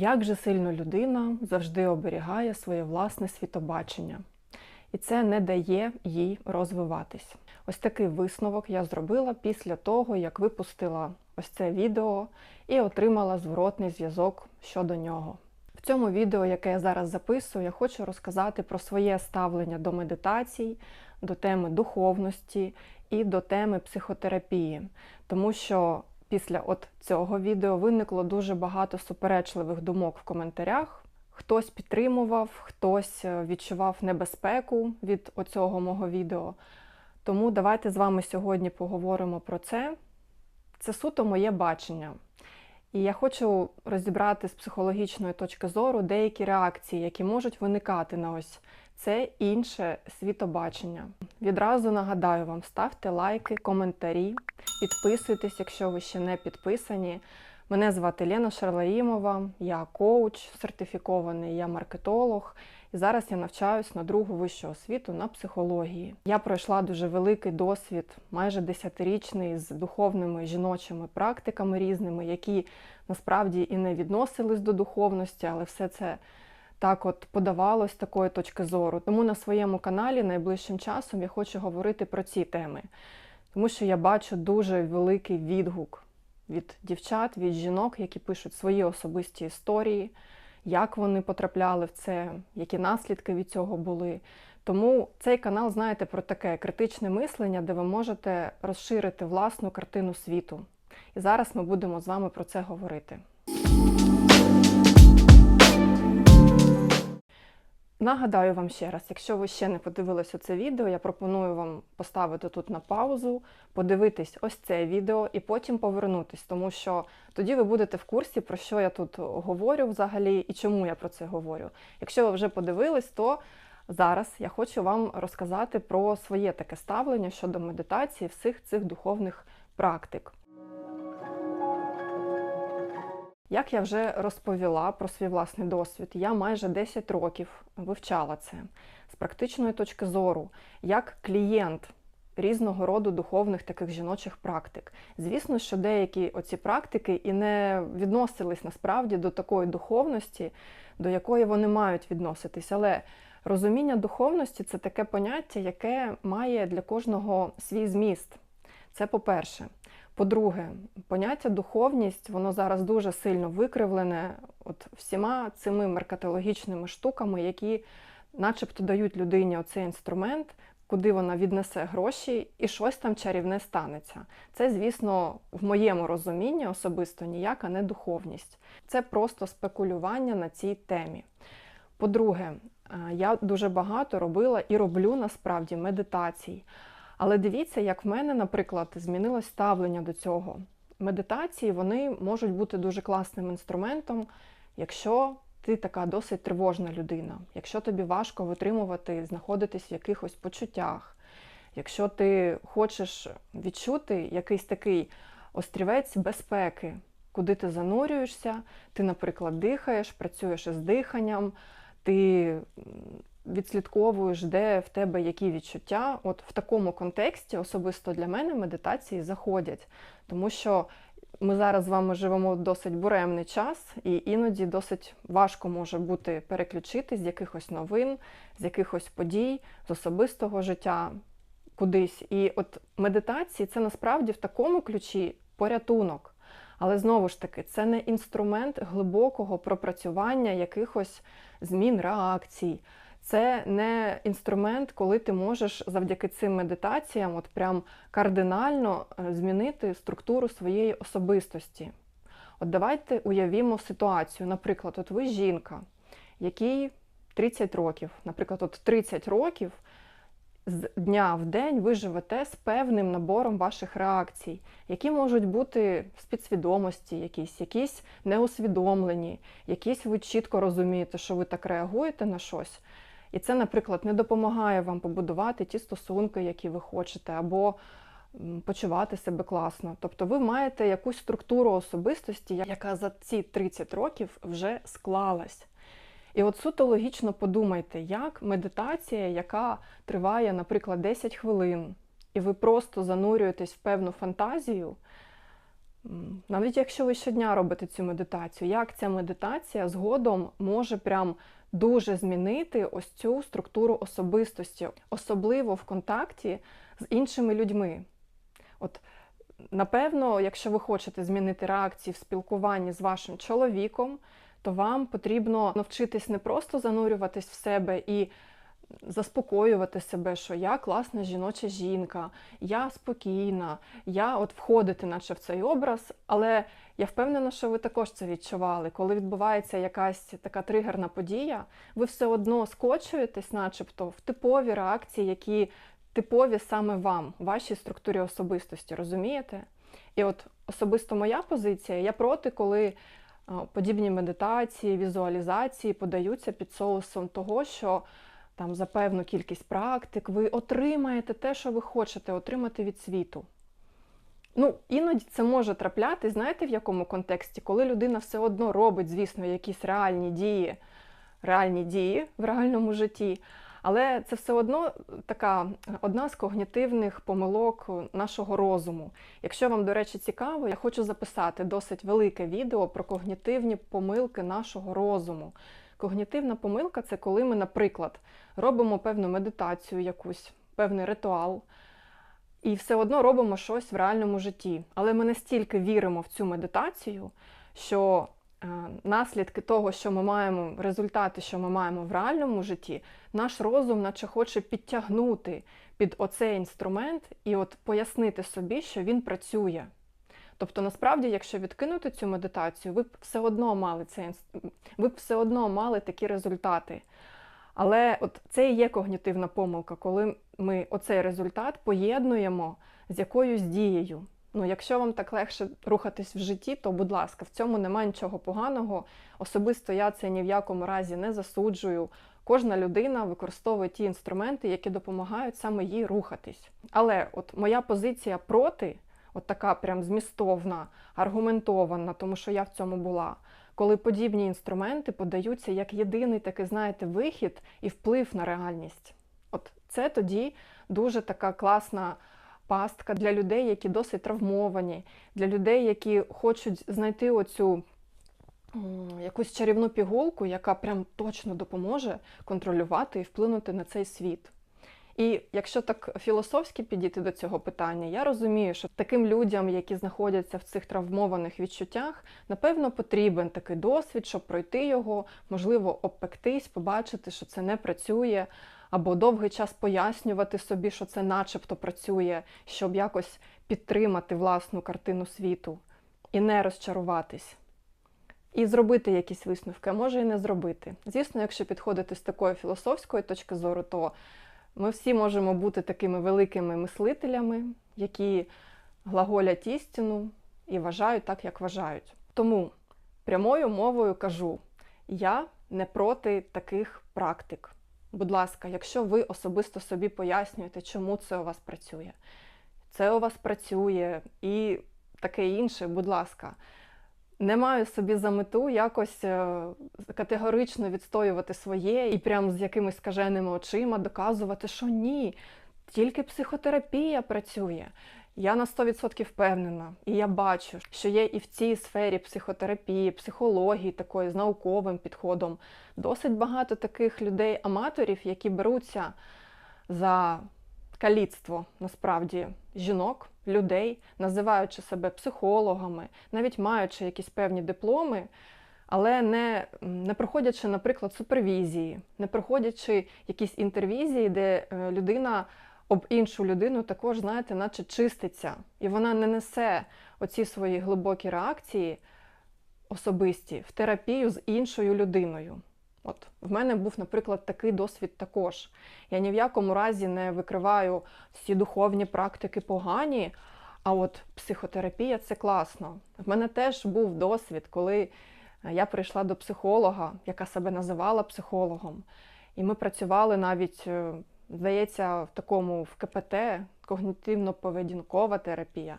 Як же сильно людина завжди оберігає своє власне світобачення, і це не дає їй розвиватись. Ось такий висновок я зробила після того, як випустила ось це відео і отримала зворотний зв'язок щодо нього. В цьому відео, яке я зараз записую, я хочу розказати про своє ставлення до медитацій, до теми духовності і до теми психотерапії, тому що після от цього відео виникло дуже багато суперечливих думок в коментарях. Хтось підтримував, хтось е, відчував небезпеку від оцього мого відео. Тому давайте з вами сьогодні поговоримо про це. Це суто моє бачення. І я хочу розібрати з психологічної точки зору деякі реакції, які можуть виникати на ось це інше світобачення. Відразу нагадаю вам, ставте лайки, коментарі, підписуйтесь, якщо ви ще не підписані. Мене звати Лена Шарлаїмова, я коуч сертифікований, я маркетолог. І зараз я навчаюсь на другу вищу освіту на психології. Я пройшла дуже великий досвід, майже десятирічний, з духовними жіночими практиками різними, які насправді і не відносились до духовності, але все це так от подавалось з такої точки зору. Тому на своєму каналі найближчим часом я хочу говорити про ці теми, тому що я бачу дуже великий відгук від дівчат, від жінок, які пишуть свої особисті історії, як вони потрапляли в це, які наслідки від цього були. Тому цей канал, знаєте, про таке критичне мислення, де ви можете розширити власну картину світу. І зараз ми будемо з вами про це говорити. Нагадаю вам ще раз, якщо ви ще не подивилися це відео, я пропоную вам поставити тут на паузу, подивитись ось це відео і потім повернутись, тому що тоді ви будете в курсі, про що я тут говорю взагалі і чому я про це говорю. Якщо ви вже подивились, то зараз я хочу вам розказати про своє таке ставлення щодо медитації всіх цих духовних практик. Як я вже розповіла про свій власний досвід, я майже 10 років вивчала це з практичної точки зору, як клієнт різного роду духовних таких жіночих практик. Звісно, що деякі оці практики і не відносились насправді до такої духовності, до якої вони мають відноситись. Але розуміння духовності це таке поняття, яке має для кожного свій зміст. Це по-перше. По-друге, поняття духовність, воно зараз дуже сильно викривлене от всіма цими меркатологічними штуками, які начебто дають людині оцей інструмент, куди вона віднесе гроші і щось там чарівне станеться. Це, звісно, в моєму розумінні особисто ніяка не духовність. Це просто спекулювання на цій темі. По-друге, я дуже багато робила і роблю насправді медитацій. Але дивіться, як в мене, наприклад, змінилось ставлення до цього. Медитації вони можуть бути дуже класним інструментом, якщо ти така досить тривожна людина, якщо тобі важко витримувати, знаходитись в якихось почуттях, якщо ти хочеш відчути якийсь такий острівець безпеки, куди ти занурюєшся, ти, наприклад, дихаєш, працюєш із диханням, ти відслідковуєш, де в тебе які відчуття. От в такому контексті особисто для мене медитації заходять, тому що ми зараз з вами живемо досить буремний час, і іноді досить важко може бути переключити з якихось новин, з якихось подій, з особистого життя кудись. І от медитації це насправді в такому ключі порятунок. Але знову ж таки, це не інструмент глибокого пропрацювання якихось змін реакцій. Це не інструмент, коли ти можеш завдяки цим медитаціям от прям кардинально е, змінити структуру своєї особистості. От давайте уявімо ситуацію. Наприклад, от ви жінка, якій 30 років, наприклад, от 30 років з дня в день ви живете з певним набором ваших реакцій, які можуть бути з підсвідомості, якісь, якісь неусвідомлені, якісь ви чітко розумієте, що ви так реагуєте на щось. І це, наприклад, не допомагає вам побудувати ті стосунки, які ви хочете, або почувати себе класно. Тобто ви маєте якусь структуру особистості, яка за ці 30 років вже склалась. І от суто логічно подумайте, як медитація, яка триває, наприклад, 10 хвилин, і ви просто занурюєтесь в певну фантазію, Навіть якщо ви щодня робите цю медитацію, як ця медитація згодом може прям дуже змінити ось цю структуру особистості, особливо в контакті з іншими людьми. От, напевно, якщо ви хочете змінити реакції в спілкуванні з вашим чоловіком, то вам потрібно навчитись не просто занурюватись в себе і заспокоювати себе, що я класна жіноча жінка, я спокійна, я от входити, наче в цей образ, але я впевнена, що ви також це відчували. Коли відбувається якась така тригерна подія, ви все одно скочуєтесь, начебто, в типові реакції, які типові саме вам, вашій структурі особистості, розумієте? І от особисто моя позиція, я проти, коли подібні медитації, візуалізації подаються під соусом того, що там за певну кількість практик ви отримаєте те, що ви хочете отримати від світу. Ну, іноді це може трапляти, знаєте, в якому контексті, коли людина все одно робить, звісно, якісь реальні дії, реальні дії в реальному житті. Але це все одно така одна з когнітивних помилок нашого розуму. Якщо вам, до речі, цікаво, я хочу записати досить велике відео про когнітивні помилки нашого розуму. Когнітивна помилка це коли ми, наприклад, робимо певну медитацію, якусь, певний ритуал, і все одно робимо щось в реальному житті. Але ми настільки віримо в цю медитацію, що е, наслідки того, що ми маємо, результати, що ми маємо в реальному житті, наш розум, наче хоче підтягнути під оцей інструмент і от пояснити собі, що він працює. Тобто, насправді, якщо відкинути цю медитацію, ви б все одно мали цей ви б все одно мали такі результати. Але от це і є когнітивна помилка, коли ми оцей результат поєднуємо з якоюсь дією. Ну, якщо вам так легше рухатись в житті, то будь ласка, в цьому немає нічого поганого. Особисто я це ні в якому разі не засуджую. Кожна людина використовує ті інструменти, які допомагають саме їй рухатись. Але от моя позиція проти, от така прям змістовна, аргументована, тому що я в цьому була. Коли подібні інструменти подаються як єдиний такий, знаєте, вихід і вплив на реальність. От це тоді дуже така класна пастка для людей, які досить травмовані, для людей, які хочуть знайти оцю якусь чарівну пігулку, яка прям точно допоможе контролювати і вплинути на цей світ. І якщо так філософськи підійти до цього питання, я розумію, що таким людям, які знаходяться в цих травмованих відчуттях, напевно, потрібен такий досвід, щоб пройти його, можливо, обпектись, побачити, що це не працює, або довгий час пояснювати собі, що це начебто працює, щоб якось підтримати власну картину світу і не розчаруватись. І зробити якісь висновки, а може і не зробити. Звісно, якщо підходити з такої філософської точки зору, то ми всі можемо бути такими великими мислителями, які глаголять істину і вважають так, як вважають. Тому прямою мовою кажу: я не проти таких практик. Будь ласка, якщо ви особисто собі пояснюєте, чому це у вас працює, це у вас працює і таке інше, будь ласка. Не маю собі за мету якось е, категорично відстоювати своє і прям з якимись скаженими очима доказувати, що ні, тільки психотерапія працює. Я на 100% впевнена, і я бачу, що є і в цій сфері психотерапії, психології, такої з науковим підходом, досить багато таких людей-аматорів, які беруться за каліцтво насправді жінок, людей, називаючи себе психологами, навіть маючи якісь певні дипломи, але не, не проходячи, наприклад, супервізії, не проходячи якісь інтервізії, де е, людина об іншу людину також, знаєте, наче чиститься, і вона не несе оці свої глибокі реакції особисті в терапію з іншою людиною. От в мене був, наприклад, такий досвід також. Я ні в якому разі не викриваю всі духовні практики погані, а от психотерапія це класно. В мене теж був досвід, коли я прийшла до психолога, яка себе називала психологом. І ми працювали навіть, е, здається, в такому в КПТ, когнітивно-поведінкова терапія.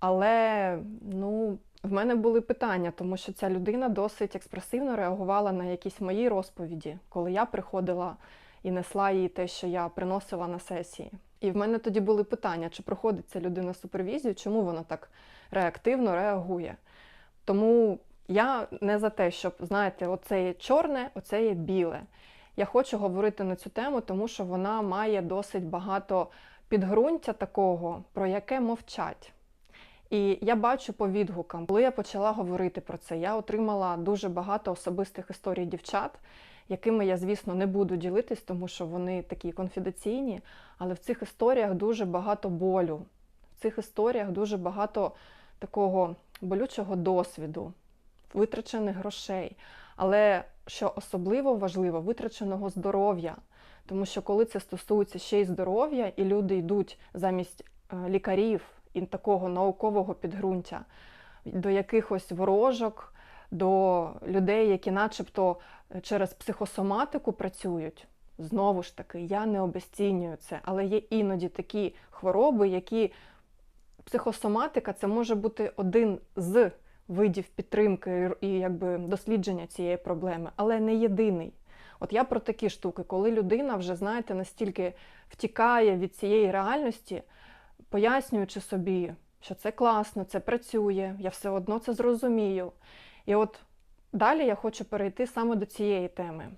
Але ну, в мене були питання, тому що ця людина досить експресивно реагувала на якісь мої розповіді, коли я приходила і несла їй те, що я приносила на сесії. І в мене тоді були питання, чи проходить ця людина супервізію, чому вона так реактивно реагує. Тому я не за те, щоб, знаєте, оце є чорне, оце є біле. Я хочу говорити на цю тему, тому що вона має досить багато підґрунтя такого, про яке мовчать. І я бачу по відгукам, коли я почала говорити про це, я отримала дуже багато особистих історій дівчат, якими я, звісно, не буду ділитись, тому що вони такі конфіденційні, але в цих історіях дуже багато болю, в цих історіях дуже багато такого болючого досвіду, витрачених грошей. Але що особливо важливо, витраченого здоров'я. Тому що коли це стосується ще й здоров'я, і люди йдуть замість е, лікарів і такого наукового підґрунтя до якихось ворожок, до людей, які начебто е, через психосоматику працюють. Знову ж таки, я не обесцінюю це, але є іноді такі хвороби, які психосоматика це може бути один з видів підтримки і якби дослідження цієї проблеми, але не єдиний. От я про такі штуки, коли людина вже, знаєте, настільки втікає від цієї реальності, пояснюючи собі, що це класно, це працює, я все одно це зрозумію. І от далі я хочу перейти саме до цієї теми.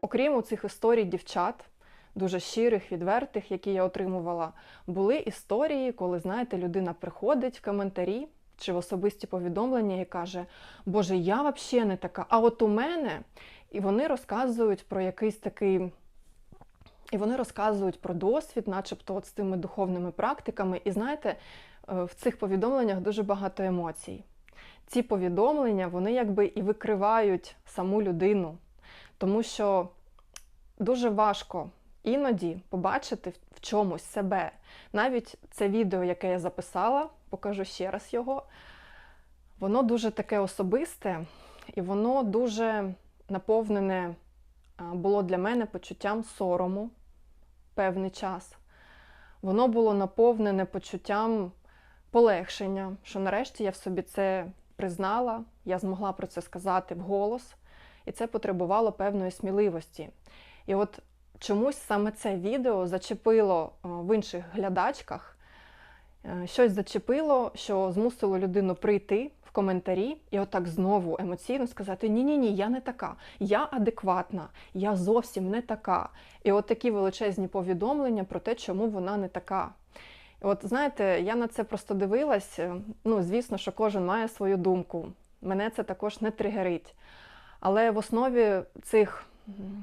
Окрім цих історій дівчат, дуже щирих, відвертих, які я отримувала, були історії, коли, знаєте, людина приходить в коментарі чи в особисті повідомлення і каже, Боже, я взагалі не така, а от у мене. І вони розказують про якийсь такий. І вони розказують про досвід, начебто от з тими духовними практиками. І знаєте, е, в цих повідомленнях дуже багато емоцій. Ці повідомлення вони якби і викривають саму людину, тому що дуже важко іноді побачити в чомусь себе. Навіть це відео, яке я записала, покажу ще раз його, воно дуже таке особисте і воно дуже наповнене було для мене почуттям сорому певний час. Воно було наповнене почуттям полегшення, що нарешті я в собі це признала, я змогла про це сказати вголос, і це потребувало певної сміливості. І от чомусь саме це відео зачепило в інших глядачках, е, щось зачепило, що змусило людину прийти в коментарі і отак знову емоційно сказати: Ні-ні ні, я не така, я адекватна, я зовсім не така. І от такі величезні повідомлення про те, чому вона не така. От знаєте, я на це просто дивилась. е, Ну, звісно, що кожен має свою думку. Мене це також не тригерить. Але в основі цих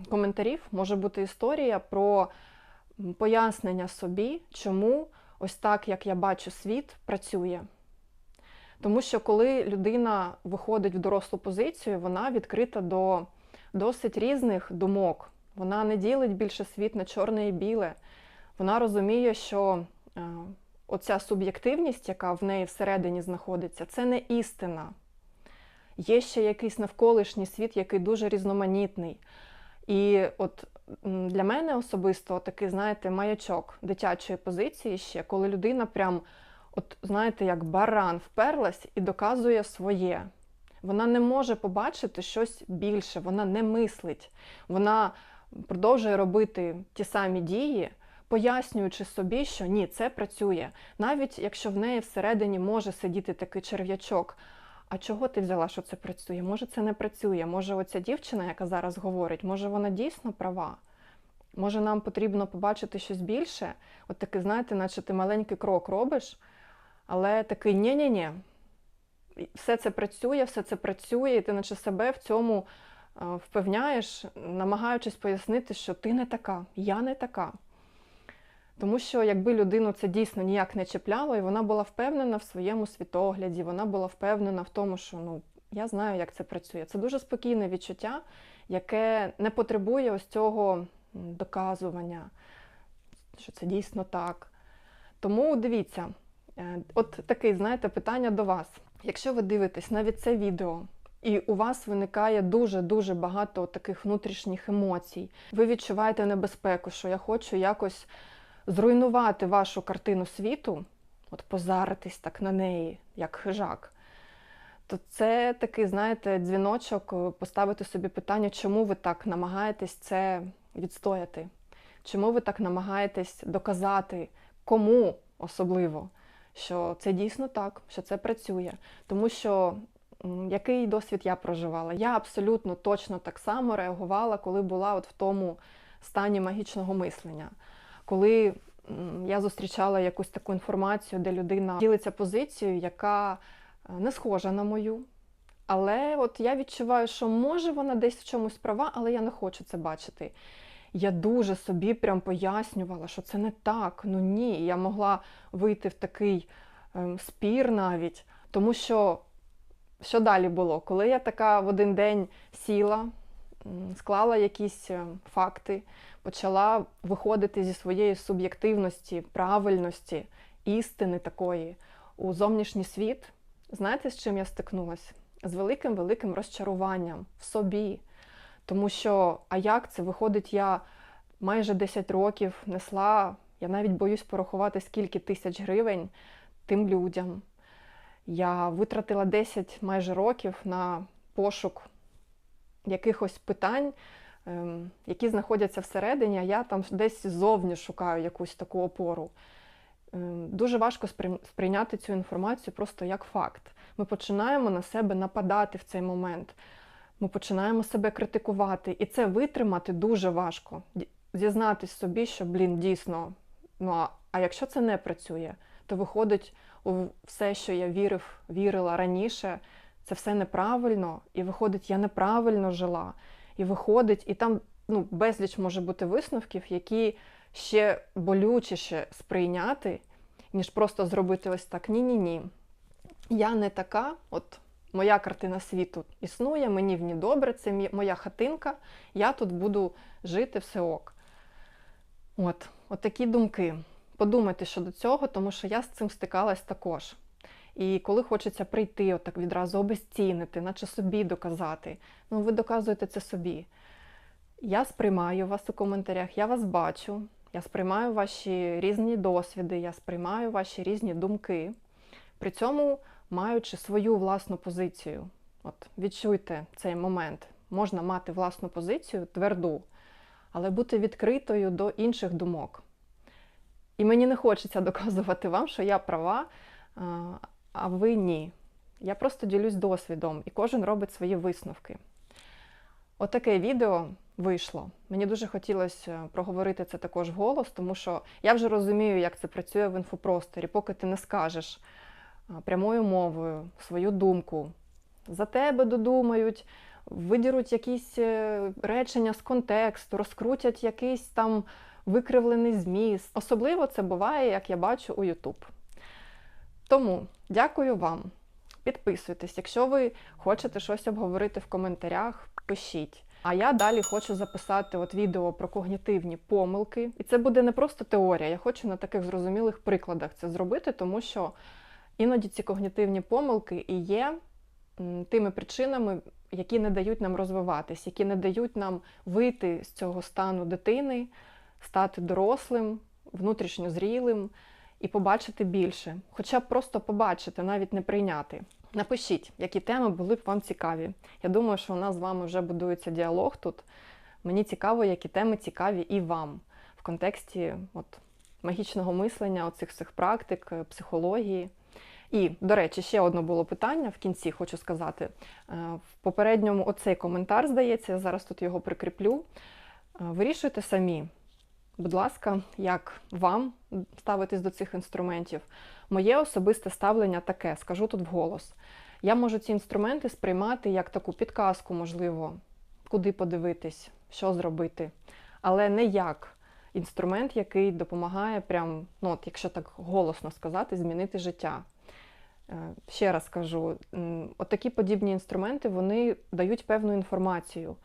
коментарів може бути історія про пояснення собі, чому ось так, як я бачу світ, працює. Тому що коли людина виходить в дорослу позицію, вона відкрита до досить різних думок. Вона не ділить більше світ на чорне і біле. Вона розуміє, що е, оця суб'єктивність, яка в неї всередині знаходиться, це не істина. Є ще якийсь навколишній світ, який дуже різноманітний. І от для мене особисто такий, знаєте, маячок дитячої позиції ще, коли людина прям, от знаєте, як баран вперлась і доказує своє. Вона не може побачити щось більше, вона не мислить. Вона продовжує робити ті самі дії, пояснюючи собі, що ні, це працює. Навіть якщо в неї всередині може сидіти такий черв'ячок. А чого ти взяла, що це працює? Може, це не працює. Може, оця дівчина, яка зараз говорить, може вона дійсно права? Може, нам потрібно побачити щось більше? От такий, знаєте, наче ти маленький крок робиш, але такий ні-ні-ні. Все це працює, все це працює, і ти наче себе в цьому впевняєш, намагаючись пояснити, що ти не така, я не така. Тому що якби людину це дійсно ніяк не чіпляло, і вона була впевнена в своєму світогляді, вона була впевнена в тому, що ну, я знаю, як це працює. Це дуже спокійне відчуття, яке не потребує ось цього доказування, що це дійсно так. Тому дивіться, е, от таке, знаєте, питання до вас. Якщо ви дивитесь навіть це відео, і у вас виникає дуже-дуже багато таких внутрішніх емоцій, ви відчуваєте небезпеку, що я хочу якось зруйнувати вашу картину світу, от позаритись так на неї, як хижак, то це такий, знаєте, дзвіночок поставити собі питання, чому ви так намагаєтесь це відстояти. Чому ви так намагаєтесь доказати кому особливо, що це дійсно так, що це працює? Тому що який досвід я проживала? Я абсолютно точно так само реагувала, коли була от в тому стані магічного мислення. Коли я зустрічала якусь таку інформацію, де людина ділиться позицією, яка е, не схожа на мою. Але от я відчуваю, що може вона десь в чомусь права, але я не хочу це бачити. Я дуже собі прям пояснювала, що це не так. Ну ні, я могла вийти в такий ем, спір навіть, тому що що далі було? Коли я така в один день сіла, склала якісь е, факти, почала виходити зі своєї суб'єктивності, правильності, істини такої у зовнішній світ, знаєте, з чим я стикнулася? З великим великим розчаруванням в собі. Тому що, а як це виходить, я майже 10 років несла, я навіть боюсь порахувати, скільки тисяч гривень тим людям. Я витратила 10 майже років на пошук якихось питань, які знаходяться всередині, а я там десь ззовні шукаю якусь таку опору. Ем, Дуже важко сприйняти цю інформацію просто як факт. Ми починаємо на себе нападати в цей момент. Ми починаємо себе критикувати, і це витримати дуже важко. Ді- Зізнатись собі, що блін, дійсно. Ну а, а якщо це не працює, то виходить у все, що я вірив, вірила раніше, це все неправильно, і виходить, я неправильно жила. І виходить, і там ну, безліч може бути висновків, які ще болючіше сприйняти, ніж просто зробити ось так: ні-ні-ні. Я не така, от моя картина світу існує, мені в ній добре, це моя хатинка, я тут буду жити все ок. От, от такі думки. Подумайте щодо цього, тому що я з цим стикалась також. І коли хочеться прийти, отак відразу обезцінити, наче собі доказати, ну ви доказуєте це собі. Я сприймаю вас у коментарях, я вас бачу, я сприймаю ваші різні досвіди, я сприймаю ваші різні думки. При цьому маючи свою власну позицію. От відчуйте цей момент. Можна мати власну позицію тверду, але бути відкритою до інших думок. І мені не хочеться доказувати вам, що я права, а, ви ні. Я просто ділюсь досвідом, і кожен робить свої висновки. Отаке відео вийшло. Мені дуже хотілося проговорити це також вголос, тому що я вже розумію, як це працює в інфопросторі, поки ти не скажеш прямою мовою свою думку. За тебе додумають, видіруть якісь е, речення з контексту, розкрутять якийсь там викривлений зміст. Особливо це буває, як я бачу у YouTube. Тому дякую вам. Підписуйтесь, якщо ви хочете щось обговорити в коментарях, пишіть. А я далі хочу записати от відео про когнітивні помилки. І це буде не просто теорія. Я хочу на таких зрозумілих прикладах це зробити, тому що іноді ці когнітивні помилки і є тими причинами, які не дають нам розвиватись, які не дають нам вийти з цього стану дитини, стати дорослим, внутрішньо зрілим і побачити більше. Хоча б просто побачити, навіть не прийняти. Напишіть, які теми були б вам цікаві. Я думаю, що у нас з вами вже будується діалог тут. Мені цікаво, які теми цікаві і вам в контексті от, магічного мислення, оцих всіх практик, е, психології. І, до речі, ще одне було питання в кінці, хочу сказати. Е, В попередньому оцей коментар, здається, я зараз тут його прикріплю. Е, Вирішуйте самі, будь ласка, як вам ставитись до цих інструментів. Моє особисте ставлення таке, скажу тут вголос. Я можу ці інструменти сприймати як таку підказку, можливо, куди подивитись, що зробити, але не як інструмент, який допомагає, прям, ну, от, якщо так голосно сказати, змінити життя. Е, Ще раз кажу, м, отакі подібні інструменти вони дають певну інформацію.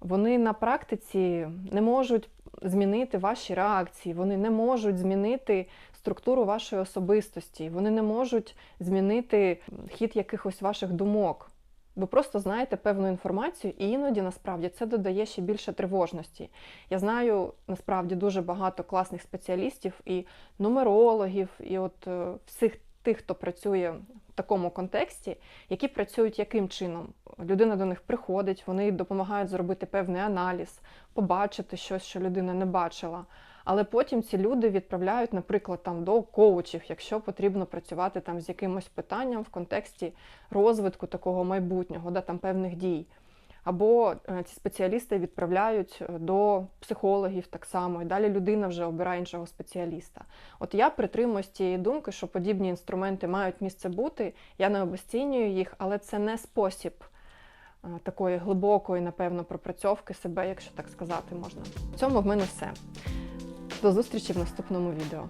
Вони на практиці не можуть змінити ваші реакції, вони не можуть змінити структуру вашої особистості, вони не можуть змінити хід якихось ваших думок. Ви просто знаєте певну інформацію, і іноді насправді це додає ще більше тривожності. Я знаю насправді дуже багато класних спеціалістів і нумерологів, і от е, всіх тих, хто працює такому контексті, які працюють яким чином? Людина до них приходить, вони допомагають зробити певний аналіз, побачити щось, що людина не бачила. Але потім ці люди відправляють, наприклад, там до коучів, якщо потрібно працювати там з якимось питанням в контексті розвитку такого майбутнього, да, там певних дій. Або е, ці спеціалісти відправляють е, до психологів так само, і далі людина вже обирає іншого спеціаліста. От я притримуюсь тієї думки, що подібні інструменти мають місце бути. Я не обесцінюю їх, але це не спосіб е, такої глибокої, напевно, пропрацьовки себе, якщо так сказати можна. В цьому в мене все. До зустрічі в наступному відео.